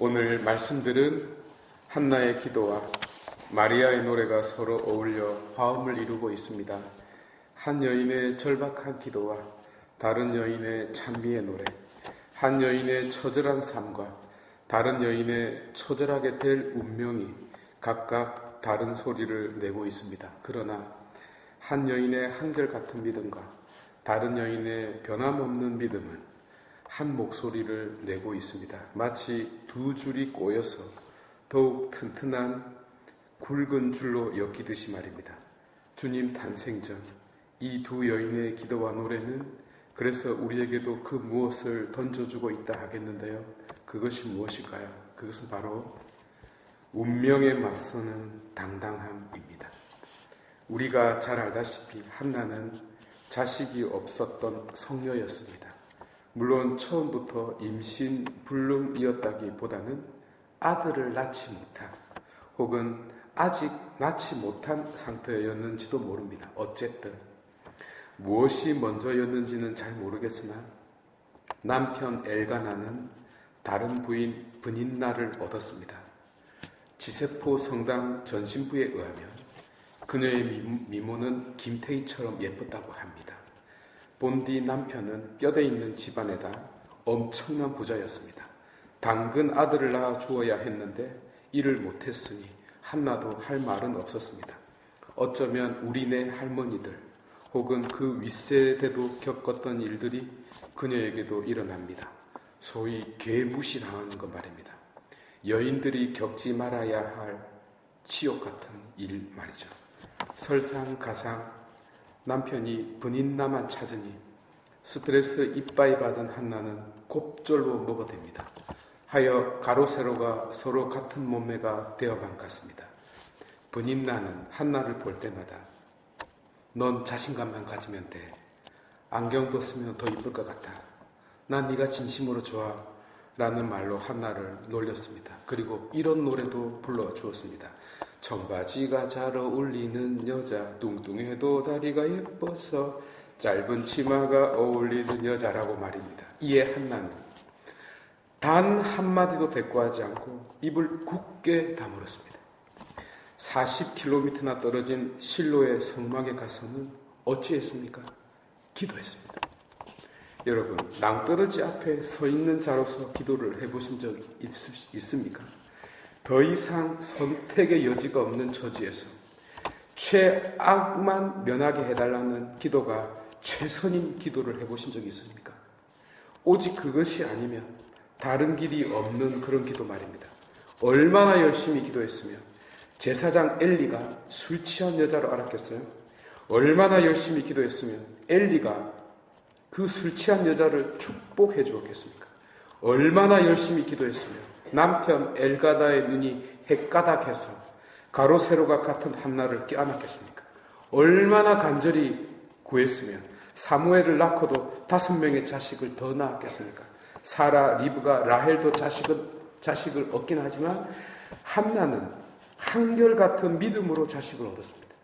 오늘 말씀들은 한나의 기도와 마리아의 노래가 서로 어울려 화음을 이루고 있습니다. 한 여인의 절박한 기도와 다른 여인의 찬미의 노래, 한 여인의 처절한 삶과 다른 여인의 처절하게 될 운명이 각각 다른 소리를 내고 있습니다. 그러나 한 여인의 한결같은 믿음과 다른 여인의 변함없는 믿음은 한 목소리를 내고 있습니다. 마치 두 줄이 꼬여서 더욱 튼튼한 굵은 줄로 엮이듯이 말입니다. 주님 탄생 전 이 두 여인의 기도와 노래는 그래서 우리에게도 그 무엇을 던져주고 있다 하겠는데요. 그것이 무엇일까요? 그것은 바로 운명에 맞서는 당당함입니다. 우리가 잘 알다시피 한나는 자식이 없었던 성녀였습니다. 물론 처음부터 임신 불능이었다기보다는 아들을 낳지 못한 혹은 아직 낳지 못한 상태였는지도 모릅니다. 어쨌든 무엇이 먼저였는지는 잘 모르겠으나 남편 엘가나는 다른 부인 분인나를 얻었습니다. 지세포 성당 전신부에 의하면 그녀의 미모는 김태희처럼 예뻤다고 합니다. 본디 남편은 뼈대 있는 집안에다 엄청난 부자였습니다. 당근 아들을 낳아 주어야 했는데 이를 못했으니 한나도 할 말은 없었습니다. 어쩌면 우리네 할머니들 혹은 그 윗세대도 겪었던 일들이 그녀에게도 일어납니다. 소위 괴무시당하는 것 말입니다. 여인들이 겪지 말아야 할 치욕 같은 일 말이죠. 설상가상 남편이 분인나만 찾으니 스트레스 이빠이 받은 한나는 곱절로 먹어댑니다. 하여 가로세로가 서로 같은 몸매가 되어간 같습니다. 분인나는 한나를 볼 때마다 넌 자신감만 가지면 돼. 안경 벗으면 더 이쁠 것 같아. 난 네가 진심으로 좋아. 라는 말로 한나를 놀렸습니다. 그리고 이런 노래도 불러주었습니다. 청바지가 잘 어울리는 여자, 뚱뚱해도 다리가 예뻐서 짧은 치마가 어울리는 여자라고 말입니다. 이에 한나는 단 한마디도 대꾸하지 않고 입을 굳게 다물었습니다. 40km나 떨어진 실로의 성막에 가서는 어찌했습니까? 기도했습니다. 여러분, 낭떠러지 앞에 서 있는 자로서 기도를 해보신 적 있, 있습니까? 더 이상 선택의 여지가 없는 처지에서 최악만 면하게 해달라는 기도가 최선인 기도를 해보신 적이 있습니까? 오직 그것이 아니면 다른 길이 없는 그런 기도 말입니다. 얼마나 열심히 기도했으면 제사장 엘리가 술 취한 여자로 알았겠어요? 얼마나 열심히 기도했으면 엘리가 그 술 취한 여자를 축복해 주었겠습니까? 얼마나 열심히 기도했으면 남편 엘가다의 눈이 헷가닥해서 가로 세로가 같은 한나를 껴안았겠습니까? 얼마나 간절히 구했으면 사무엘을 낳고도 다섯 명의 자식을 더 낳았겠습니까? 사라, 리브가, 라헬도 자식은 자식을 얻긴 하지만 한나는 한결같은 믿음으로 자식을 얻었습니다.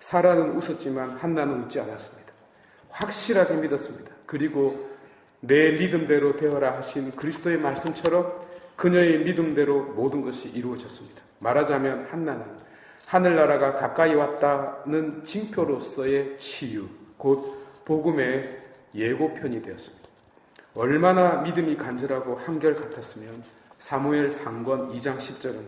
사라는 웃었지만 한나는 웃지 않았습니다. 확실하게 믿었습니다. 그리고 내 믿음대로 되어라 하신 그리스도의 말씀처럼 그녀의 믿음대로 모든 것이 이루어졌습니다. 말하자면 한나는 하늘나라가 가까이 왔다는 징표로서의 치유, 곧 복음의 예고편이 되었습니다. 얼마나 믿음이 간절하고 한결 같았으면 사무엘 상권 2장 10절은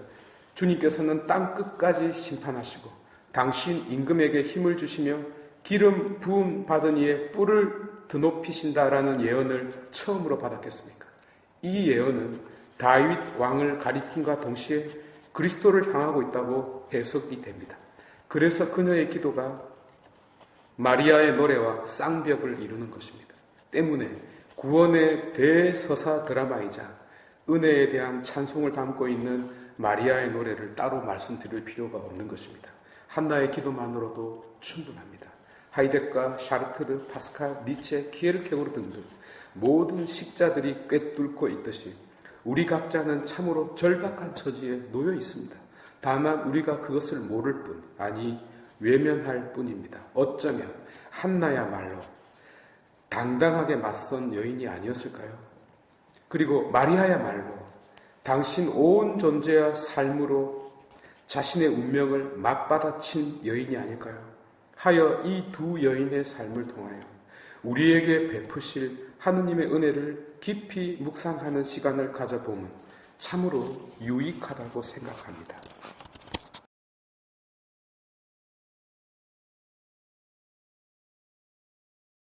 주님께서는 땅 끝까지 심판하시고 당신 임금에게 힘을 주시며 기름 부음 받은 이에 뿔을 드높이신다라는 예언을 처음으로 받았겠습니까? 이 예언은 다윗 왕을 가리킴과 동시에 그리스도를 향하고 있다고 해석이 됩니다. 그래서 그녀의 기도가 마리아의 노래와 쌍벽을 이루는 것입니다. 때문에 구원의 대서사 드라마이자 은혜에 대한 찬송을 담고 있는 마리아의 노래를 따로 말씀드릴 필요가 없는 것입니다. 한나의 기도만으로도 충분합니다. 하이데과 샤르트르, 파스칼, 니체, 키에르케고르 등등 모든 식자들이 꿰뚫고 있듯이 우리 각자는 참으로 절박한 처지에 놓여 있습니다. 다만 우리가 그것을 모를 뿐, 아니 외면할 뿐입니다. 어쩌면 한나야말로 당당하게 맞선 여인이 아니었을까요? 그리고 마리아야말로 당신 온 존재와 삶으로 자신의 운명을 맞받아친 여인이 아닐까요? 하여 이 두 여인의 삶을 통하여 우리에게 베푸실 하느님의 은혜를 깊이 묵상하는 시간을 가져보면 참으로 유익하다고 생각합니다.